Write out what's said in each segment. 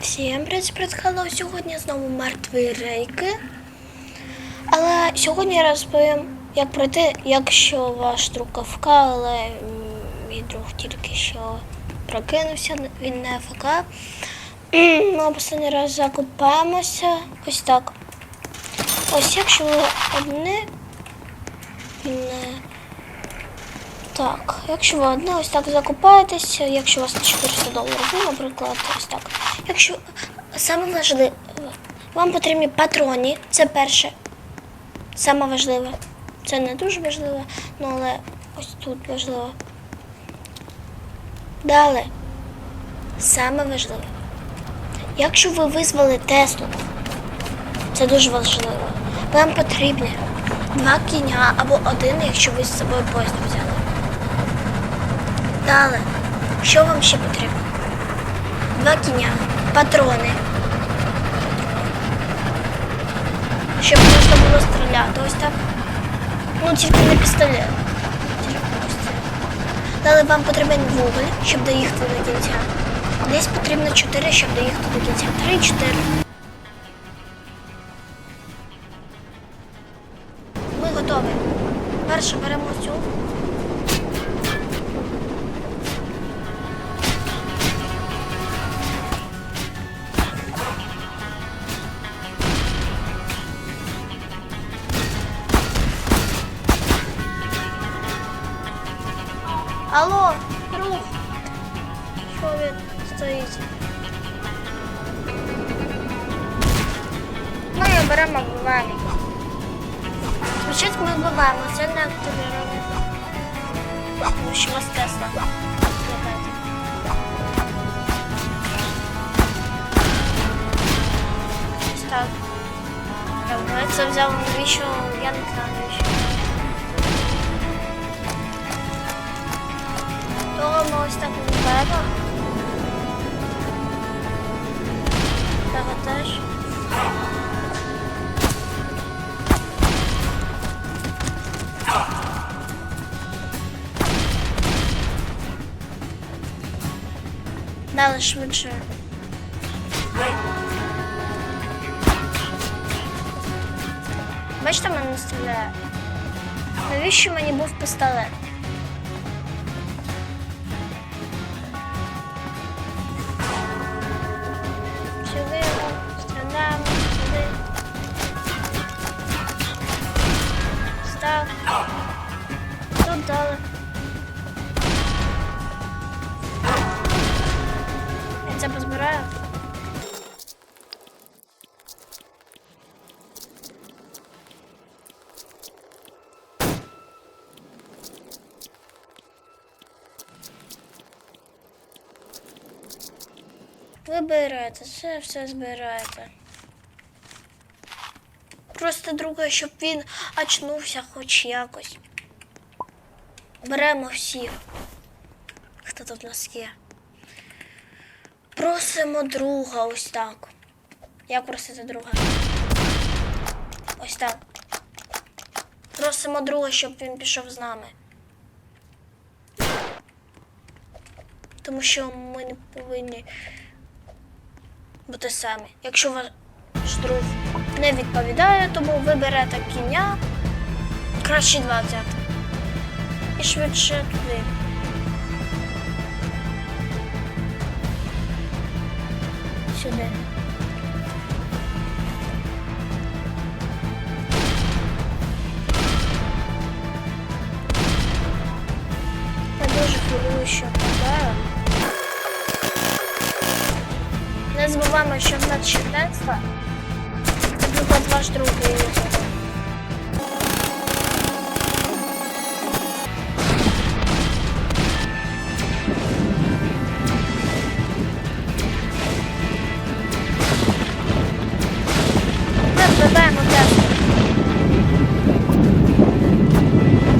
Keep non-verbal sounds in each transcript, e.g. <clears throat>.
Всім привіт, Hello. Сьогодні знову мертві рейки. Але сьогодні я розповім, як пройти, якщо ваш друг АФК, але мій друг тільки що прокинувся, він не АФК. <clears throat> Ми останній раз закупаємося. Ось так. Ось якщо ви одне. Не... Так, якщо ви одне ось так закупаєтеся, якщо у вас 400 доларів, ну, наприклад, ось так. Якщо саме важливе, вам потрібні патрони, це перше. Саме важливе. Це не дуже важливе, ну але ось тут важливо. Далі. Саме важливе. Якщо ви визвали Теслу, це дуже важливо. Вам потрібні два кіня або один, якщо ви з собою поїзд взяли. Далі, що вам ще потрібно? Два кіня, патрони. Щоб можна було стріляти ось так. Ну, тільки не пістолет. Далі вам потрібен вуголь, щоб доїхати до кінця. Десь потрібно 4, щоб доїхати до кінця. 3-4. Ми готові. Перше беремо цю. Алло, друг. Що ви стоїть? Ми її беремо, вбиваємо. Спочатку ми вбиваємо, це не активіровано. Тому що вас Тесла. Так. Я це взяв навіщо, я не знаю навіщо. Далі швидше. Бачите, мене не стріляє. Навіщо мені був пістолет? Це позбираю. Ви берете, це все збираєте. Просто друге, щоб він очнувся хоч якось. Беремо всіх. Хто тут у нас є? Просимо друга ось так. Як просити друга? Ось так. Просимо друга, щоб він пішов з нами. Тому що ми не повинні бути самі. Якщо ваш друг не відповідає, тому ви берете кіня, краще два взяти. І швидше туди. Сюди. Я дуже хвилюю, що впадаю. Не забуваємо, що в нас членство. Наприклад, ваш друг виїхав. Ми.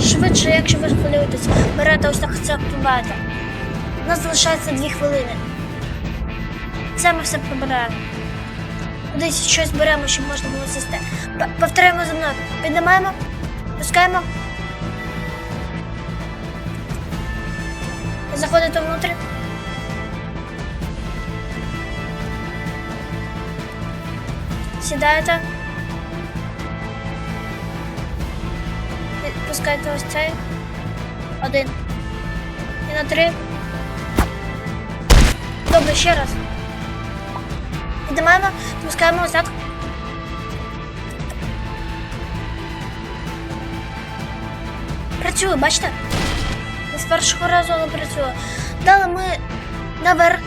Швидше, якщо ви хвилюєтесь, берете ось так це активаєте. У нас залишається дві хвилини. Це ми все прибираємо. Кудись щось беремо, щоб можна було сісти. Повторяємо за мною. Піднімаємо, пускаємо. Заходите внутрі. Сідаєте. Відпускайте ось цей. Один. І на три. Добре, ще раз. Піднімаємо, пускаємо ось так. Працює, бачите? Не з першого разу, але працює. Далі ми наверх.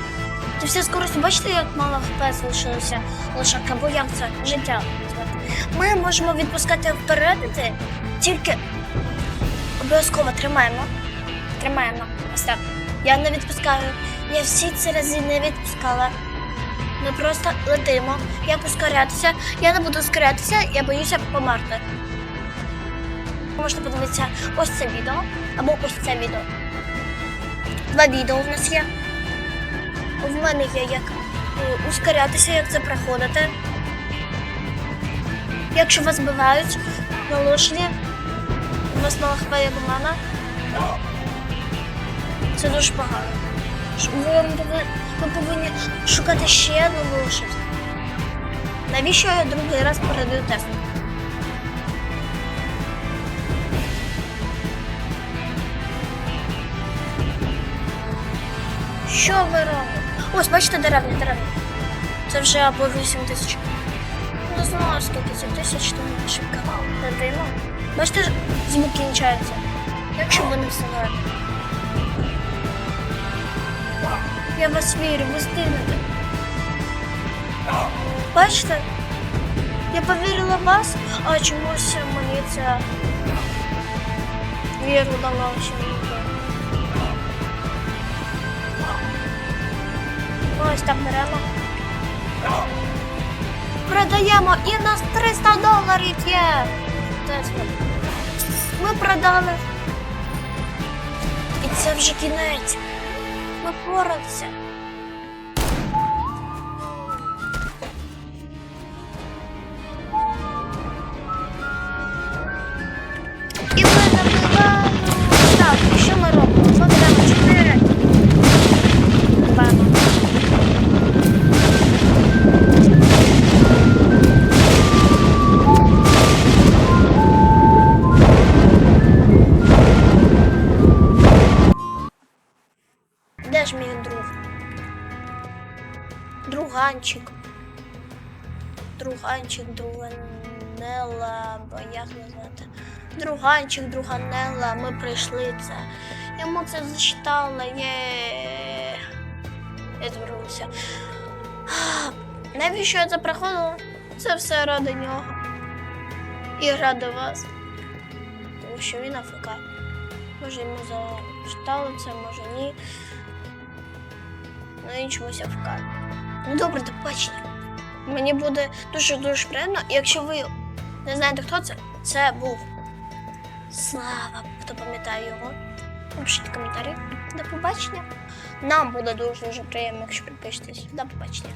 Ти всі скорості, бачите, як мало ХПС лишилося лише або як це життя. Ми можемо відпускати вперед, іти, тільки обов'язково тримаємо. Тримаємо. Ось так. Я не відпускаю. Я всі ці рази не відпускала. Ми просто летимо. Як ускорятися? Я не буду ускорятися, я боюся померти. Можете подивитися ось це відео або ось це відео. Два відео в нас є. В мене є як е, ускорятися, як це проходити. Якщо вас збивають на лошаді, у вас як у мене. Це дуже погано. Ви, повинні- ви шукати ще одну лошадь. Навіщо я другий раз передаю тест? Що ви робите? Ось, бачите, деревня, деревня. Це вже або 8 тисяч. Не знаю, скільки це тисяч, то не шибка. Дитина. Бачите, звук кінчається. Якщо не вставаєте. Я вас вірю, ви стигнете. Бачите? Я повірила в вас, а чомусь мені це віру дала ще. Ось так беремо. Продаємо і нас 300 доларів є. Ми продали. І це вже кінець. Ми поралися. Друганчик. Друганчик, друганела, бо як назвати? Друганчик, друганела, ми прийшли це. Йому це зачитала, є. Я звернувся. Навіщо я це проходила? Це все ради нього. І ради вас. Тому що він АФК. Може йому зачитали це, може ні. Ну він чомусь АФК. Добре, до побачення. Мені буде дуже-дуже приємно. І якщо ви не знаєте, хто це, це був Слава, хто пам'ятає його. Напишіть коментарі. До побачення. Нам буде дуже-дуже приємно, якщо підпишетесь. До побачення.